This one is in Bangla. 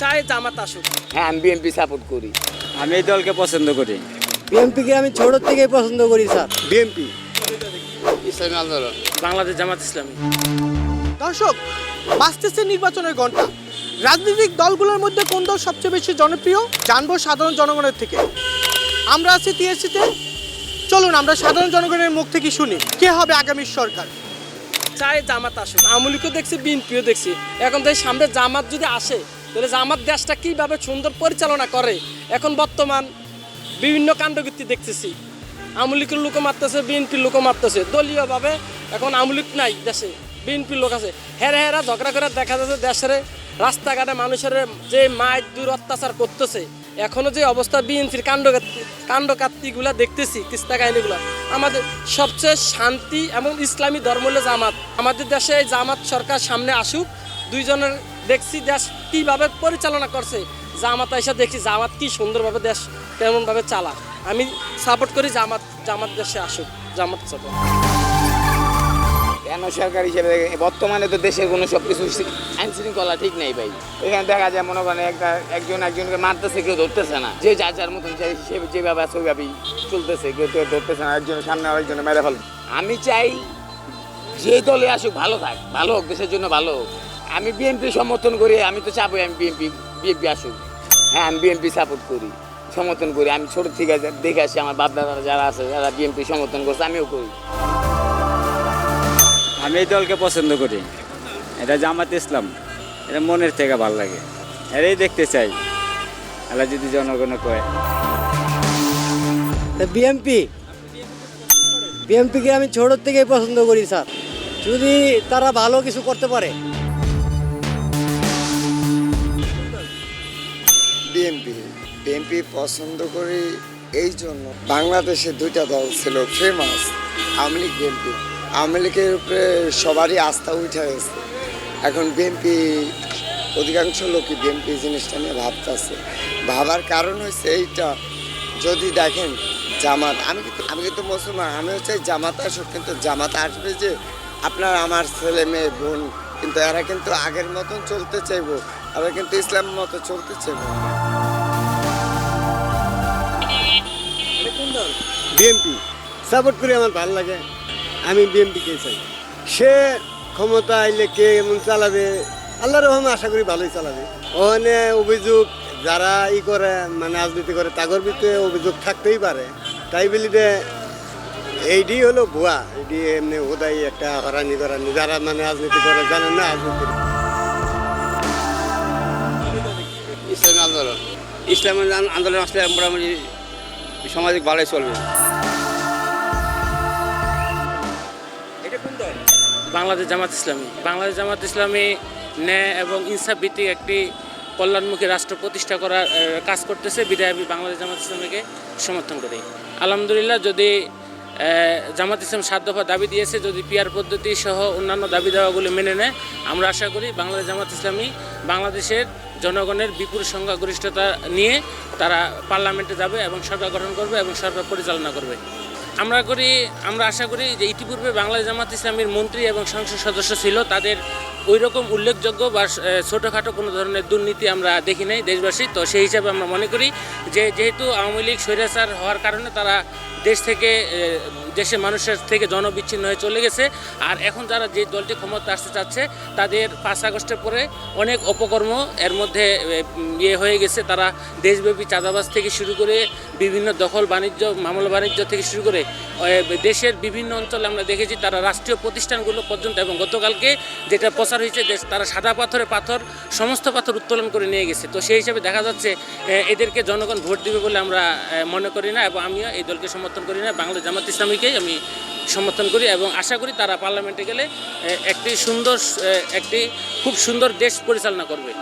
চাই জামাত আসুক। হ্যাঁ আমি বিএনপি সাপোর্ট করি। আমি এই দলকে পছন্দ করি। বিএনপিকে আমি ছোট থেকেই পছন্দ করি স্যার। বিএনপি ইসলামী আন্দোলন। বাংলাদেশ জামাত ইসলামী। দর্শক বাঁচতেছে নির্বাচনের ঘণ্টা রাজনৈতিক দলগুলোর মধ্যে কোন দল সবচেয়ে বেশি জনপ্রিয়? জানব সাধারণ জনগণের থেকে। আমরা আছি টিএসসিতে। চলুন আমরা সাধারণ জনগণের মুখ থেকে শুনি কে হবে আগামী সরকার? চাই জামাত আসুক। আমলিকেও দেখছি বিএনপিও দেখছি। এখন তাই সামনে জামাত যদি আসে তাহলে জামাত দেশটা কীভাবে সুন্দর পরিচালনা করে? এখন বর্তমান বিভিন্ন কাণ্ডকীর্তি দেখতেছি। আমলিকের লোকও মারতেছে, বিএনপির লোকও মারতেছে। দলীয়ভাবে এখন আমলিক নাই দেশে, বিএনপির লোক আছে। হেরা হেরা ঝগড়া করে দেখা যাচ্ছে দেশের রাস্তাঘাটে মানুষের যে মায়ের দূর অত্যাচার করতেছে। এখনও যে অবস্থা বিএনপির কাণ্ড কাণ্ডকাত্তিগুলা দেখতেছি কিস্তা কাহিনীগুলো। আমাদের সবচেয়ে শান্তি এবং ইসলামী ধর্ম হলো জামাত। আমাদের দেশে এই জামাত সরকার সামনে আসুক, দুইজনের দেখছি দেশ কীভাবে পরিচালনা করছে। জামাত এসে দেখি জামাত কি সুন্দরভাবে দেশ কেমনভাবে চালা আমি সাপোর্ট করি জামাত জামাত দেশে আসুক জামাত সাপোর্ট কেন সরকার হিসেবে বর্তমানে তো দেশের কোনো সব কিছু আইন শৃঙ্খলা ঠিক নেই ভাই। এখানে দেখা যায় মনে করেন একটা একজন একজনকে মারতেছে কেউ ধরতেছে না। যে যার যার মতন যে সে যেভাবে আছে ওইভাবেই চলতেছে কেউ কেউ ধরতেছে না একজনের সামনে আরেকজনে মেরে ফেল। আমি চাই যে দলে আসুক ভালো থাক ভালো হোক দেশের জন্য ভালো হোক। আমি বিএনপি সমর্থন করি আমি তো চাপই আমি বিএনপি বিএনপি আসুক। হ্যাঁ আমি বিএনপি সাপোর্ট করি সমর্থন করি। আমি ছোট থেকে দেখে আসি আমার বাপ দাদারা যারা আছে যারা বিএনপি সমর্থন করছে আমিও করি। আমি এই দলকে পছন্দ করি। এটা জামাত ইসলাম। এটা মনের থেকে ভালো লাগে। এরাই দেখতে চাই। এলা যদি জনগণ কয়। বিএনপি বিএনপিকে আমি ছোট থেকেই পছন্দ করি স্যার। যদি তারা ভালো কিছু করতে পারে। বিএনপি পছন্দ করি এই জন্য বাংলাদেশে দুইটা দল ছিল ফেমাস আওয়ামী লীগ বিএনপি আওয়ামী লীগের উপরে সবারই আস্থা উঠে গেছে। এখন বিএনপি অধিকাংশ লোকই বিএনপি জিনিসটা নিয়ে ভাবতেছে। ভাবার কারণ হচ্ছে এইটা, যদি দেখেন জামাত, আমি কিন্তু আমি কিন্তু মুসলমান আমি হচ্ছে জামাত আসুক, কিন্তু জামাত আসবে যে আপনার আমার ছেলে, মেয়ে, বোন, কিন্তু এরা কিন্তু আগের মতন চলতে চাইব এরা কিন্তু ইসলাম মতো চলতে চাইব। বিএমপি সাপোর্ট করে আমার ভালো লাগে। আমি বিএমপিকে চাই। সে ক্ষমতা আইলে কে এমন চালাবে? আল্লাহর রহমে আশা করি ভালোই চালাবে। ওখানে অভিযোগ যারা ই করে মানে রাজনীতি করে, তাগর ভিতরে অভিযোগ থাকতেই পারে। তাই বলি যে এইটি হলো ভুয়া। এটি এমনি ওদাই একটা হরানি করানি। যারা মানে রাজনীতি করে জানেন না রাজনীতি ইসলামী আন্দোলন। ইসলামের আন্দোলন আসলে মোটামুটি সামাজিক ভালোই চলবে। বাংলাদেশ জামাত ইসলামী। বাংলাদেশ জামাত ইসলামী ন্যায় এবং ইনসাফ ভিত্তিক একটি কল্যাণমুখী রাষ্ট্র প্রতিষ্ঠা করার কাজ করতেছে। বিদায় বাংলাদেশ জামাত ইসলামীকে সমর্থন করি। আলহামদুলিল্লাহ, যদি জামাত ইসলাম সাত দফা দাবি দিয়েছে, যদি পিয়ার পদ্ধতি সহ অন্যান্য দাবি দেওয়াগুলি মেনে নেয়, আমরা আশা করি বাংলাদেশ জামাত ইসলামী বাংলাদেশের জনগণের বিপুল সংখ্যাগরিষ্ঠতা নিয়ে তারা পার্লামেন্টে যাবে এবং সরকার গঠন করবে এবং সরকার পরিচালনা করবে। আমরা করি, আমরা আশা করি যে ইতিপূর্বে বাংলা জামাত ইসলামীর মন্ত্রী এবং সংসদ সদস্য ছিল, তাদের ওই রকম উল্লেখযোগ্য বা ছোটোখাটো কোনো ধরনের দুর্নীতি আমরা দেখি নাই দেশবাসী। তো সেই হিসাবে আমরা মনে করি যে, যেহেতু আওয়ামী লীগ স্বৈরাচার হওয়ার কারণে তারা দেশ থেকে দেশের মানুষের থেকে জনবিচ্ছিন্ন হয়ে চলে গেছে। আর এখন যারা যে দলটি ক্ষমতা আসতে চাচ্ছে, তাদের পাঁচ আগস্টের পরে অনেক অপকর্ম এর মধ্যে ইয়ে হয়ে গেছে। তারা দেশব্যাপী চাঁদাবাজ থেকে শুরু করে বিভিন্ন দখল বাণিজ্য, মামলা বাণিজ্য থেকে শুরু করে দেশের বিভিন্ন অঞ্চলে আমরা দেখেছি তারা রাষ্ট্রীয় প্রতিষ্ঠানগুলো পর্যন্ত এবং গতকালকে যেটা প্রচার হয়েছে দেশ তারা সাদা পাথরে পাথর, সমস্ত পাথর উত্তোলন করে নিয়ে গেছে। তো সেই হিসাবে দেখা যাচ্ছে এদেরকে জনগণ ভোট দিবে বলে আমরা মনে করি না এবং আমিও এই দলকে সমর্থন করি না। বাংলা জামাত ইসলামীকেই আমি সমর্থন করি এবং আশা করি তারা পার্লামেন্টে গেলে একটি সুন্দর একটি খুব সুন্দর দেশ পরিচালনা করবে।